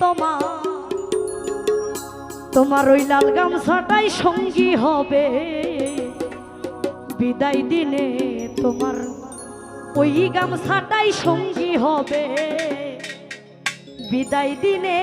তোমার। তোমার ওই লাল গামছাটাই সঙ্গী হবে। বিদায় দিনে তোমার ওই গামছাটাই সঙ্গী হবে। বিদায় দিনে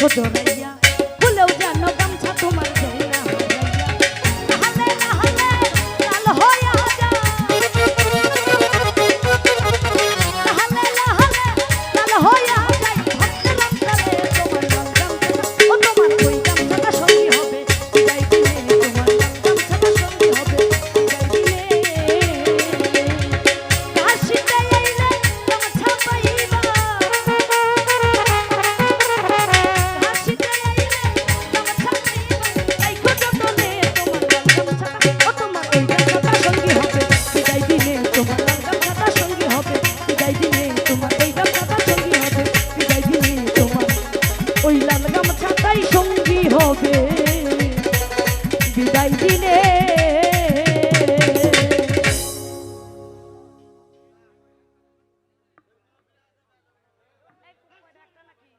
গামছাখানি